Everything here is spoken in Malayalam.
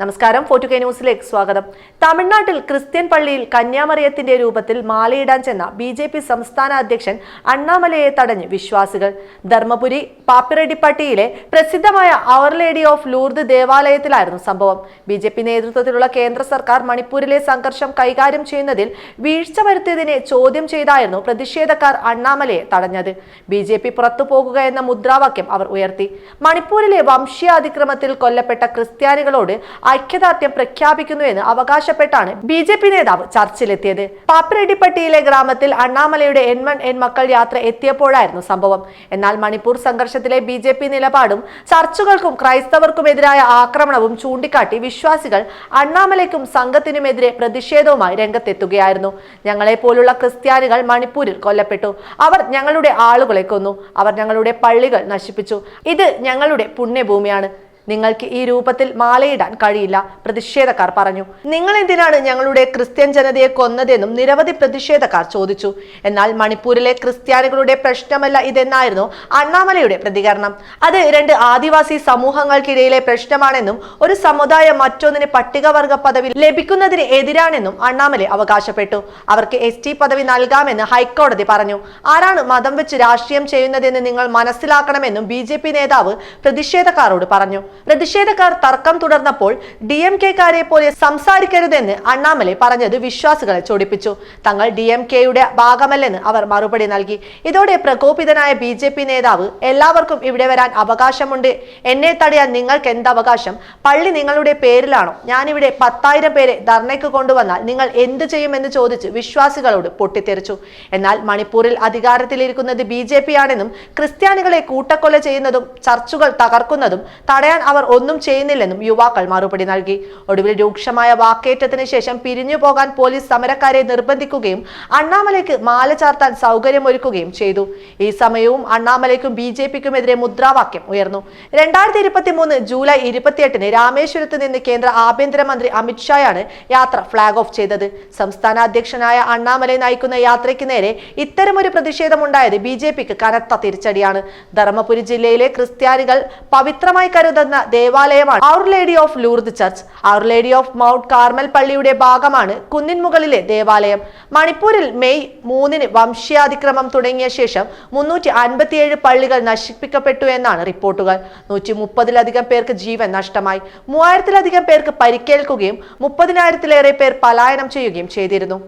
നമസ്കാരം. ഫോർട്ടു കെ ന്യൂസിലേക്ക് സ്വാഗതം. തമിഴ്നാട്ടിൽ ക്രിസ്ത്യൻ പള്ളിയിൽ കന്യാമറിയത്തിന്റെ രൂപത്തിൽ മാലയിടാൻ ചെന്ന ബി ജെ പി സംസ്ഥാന അധ്യക്ഷൻ അണ്ണാമലയെ തടഞ്ഞ് വിശ്വാസികൾ. ധർമ്മപുരി പാപ്പിറെഡിപ്പട്ടിയിലെ പ്രസിദ്ധമായ അവർ ലേഡി ഓഫ് ലൂർദ് ദേവാലയത്തിലായിരുന്നു സംഭവം. ബി ജെ പി നേതൃത്വത്തിലുള്ള കേന്ദ്ര സർക്കാർ മണിപ്പൂരിലെ സംഘർഷം കൈകാര്യം ചെയ്യുന്നതിൽ വീഴ്ച വരുത്തിയതിനെ ചോദ്യം ചെയ്തായിരുന്നു പ്രതിഷേധക്കാർ അണ്ണാമലയെ തടഞ്ഞത്. ബി ജെ പി എന്ന മുദ്രാവാക്യം അവർ ഉയർത്തി. മണിപ്പൂരിലെ വംശീയ അതിക്രമത്തിൽ കൊല്ലപ്പെട്ട ക്രിസ്ത്യാനികളോട് ഐക്യദാർഢ്യം പ്രഖ്യാപിക്കുന്നു എന്ന് അവകാശപ്പെട്ടാണ് ബി ജെ പി നേതാവ് ചർച്ചിലെത്തിയത്. പാപ്പരടിപ്പട്ടിയിലെ ഗ്രാമത്തിൽ അണ്ണാമലയുടെ എൺമൺ എൺ മക്കൾ യാത്ര എത്തിയപ്പോഴായിരുന്നു സംഭവം. എന്നാൽ മണിപ്പൂർ സംഘർഷത്തിലെ ബി ജെ പി നിലപാടും ചർച്ചുകൾക്കും ക്രൈസ്തവർക്കുമെതിരായ ആക്രമണവും ചൂണ്ടിക്കാട്ടി വിശ്വാസികൾ അണ്ണാമലയ്ക്കും സംഘത്തിനുമെതിരെ പ്രതിഷേധവുമായി രംഗത്തെത്തുകയായിരുന്നു. ഞങ്ങളെ പോലുള്ള ക്രിസ്ത്യാനികൾ മണിപ്പൂരിൽ കൊല്ലപ്പെട്ടു. അവർ ഞങ്ങളുടെ ആളുകളെ കൊന്നു. അവർ ഞങ്ങളുടെ പള്ളികൾ നശിപ്പിച്ചു. ഇത് ഞങ്ങളുടെ പുണ്യഭൂമിയാണ്. നിങ്ങൾക്ക് ഈ രൂപത്തിൽ മാലയിടാൻ കഴിയില്ല പ്രതിഷേധക്കാർ പറഞ്ഞു. നിങ്ങൾ എന്തിനാണ് ഞങ്ങളുടെ ക്രിസ്ത്യൻ ജനതയെ കൊന്നതെന്നും നിരവധി പ്രതിഷേധക്കാർ ചോദിച്ചു. എന്നാൽ മണിപ്പൂരിലെ ക്രിസ്ത്യാനികളുടെ പ്രശ്നമല്ല ഇതെന്നായിരുന്നു അണ്ണാമലയുടെ പ്രതികരണം. അത് രണ്ട് ആദിവാസി സമൂഹങ്ങൾക്കിടയിലെ പ്രശ്നമാണെന്നും ഒരു സമുദായം മറ്റൊന്നിന് പട്ടികവർഗ പദവി ലഭിക്കുന്നതിന് എതിരാണെന്നും അണ്ണാമല അവകാശപ്പെട്ടു. അവർക്ക് എസ് ടി പദവി നൽകാമെന്ന് ഹൈക്കോടതി പറഞ്ഞു. ആരാണ് മതം വെച്ച് രാഷ്ട്രീയം ചെയ്യുന്നതെന്ന് നിങ്ങൾ മനസ്സിലാക്കണമെന്നും ബി നേതാവ് പ്രതിഷേധക്കാരോട് പറഞ്ഞു. പ്രതിഷേധക്കാർ തർക്കം തുടർന്നപ്പോൾ ഡി എം കെക്കാരെ പോലെ സംസാരിക്കരുതെന്ന് അണ്ണാമലെ പറഞ്ഞത് വിശ്വാസികളെ ചൊടിപ്പിച്ചു. തങ്ങൾ ഡി എം കെയുടെ ഭാഗമല്ലെന്ന് അവർ മറുപടി നൽകി. ഇതോടെ പ്രകോപിതനായ ബി ജെ പി നേതാവ് എല്ലാവർക്കും ഇവിടെ വരാൻ അവകാശമുണ്ട്. എന്നെ തടയാൻ നിങ്ങൾക്ക് എന്ത് അവകാശം? പള്ളി നിങ്ങളുടെ പേരിലാണോ? ഞാനിവിടെ പത്തായിരം പേരെ ധർണയ്ക്ക് കൊണ്ടുവന്നാൽ നിങ്ങൾ എന്ത് ചെയ്യുമെന്ന് ചോദിച്ച് വിശ്വാസികളോട് പൊട്ടിത്തെറിച്ചു. എന്നാൽ മണിപ്പൂരിൽ അധികാരത്തിലിരിക്കുന്നത് ബി ജെ പി ആണെന്നും ക്രിസ്ത്യാനികളെ കൂട്ടക്കൊല ചെയ്യുന്നതും ചർച്ചുകൾ തകർക്കുന്നതും തടയാൻ അവർ ഒന്നും ചെയ്യുന്നില്ലെന്നും യുവാക്കൾ മറുപടി നൽകി. ഒടുവിൽ രൂക്ഷമായ വാക്കേറ്റത്തിന് ശേഷം പിരിഞ്ഞു പോകാൻ പോലീസ് സമരക്കാരെ നിർബന്ധിക്കുകയും അണ്ണാമലയ്ക്ക് മാല ചാർത്താൻ സൗകര്യമൊരുക്കുകയും ചെയ്തു. ഈ സമയവും അണ്ണാമലയ്ക്കും ബി ജെ പിക്കുമെതിരെ മുദ്രാവാക്യം ഉയർന്നു. രണ്ടായിരത്തി ഇരുപത്തി മൂന്ന് ജൂലൈ ഇരുപത്തിയെട്ടിന് രാമേശ്വരത്ത് നിന്ന് കേന്ദ്ര ആഭ്യന്തരമന്ത്രി അമിത്ഷായാണ് യാത്ര ഫ്ളാഗ് ഓഫ് ചെയ്തത്. സംസ്ഥാന അധ്യക്ഷനായ അണ്ണാമലൈ നയിക്കുന്ന യാത്രയ്ക്ക് നേരെ ഇത്തരമൊരു പ്രതിഷേധമുണ്ടായത് ബി ജെ പിക്ക് കനത്ത തിരിച്ചടിയാണ്. ധർമ്മപുരി ജില്ലയിലെ ക്രിസ്ത്യാനികൾ പവിത്രമായി കരുതുന്ന ദേവാലയമാണ് Our Lady of Lourdes church Our Lady of Mount Carmel പള്ളിയുടെ ഭാഗമാണ് കുന്നിൻമുകളിലെ ദേവാലയം. മണിപ്പൂരിൽ മെയ് മൂന്നിന് വംശീയാതിക്രമം തുടങ്ങിയ ശേഷം മുന്നൂറ്റി അൻപത്തിയേഴ് പള്ളികൾ നശിപ്പിക്കപ്പെട്ടു എന്നാണ് റിപ്പോർട്ടുകൾ. നൂറ്റി മുപ്പതിലധികം പേർക്ക് ജീവൻ നഷ്ടമായി. മൂവായിരത്തിലധികം പേർക്ക് പരിക്കേൽക്കുകയും മുപ്പതിനായിരത്തിലേറെ പേർ പലായനം ചെയ്യുകയും ചെയ്തിരുന്നു.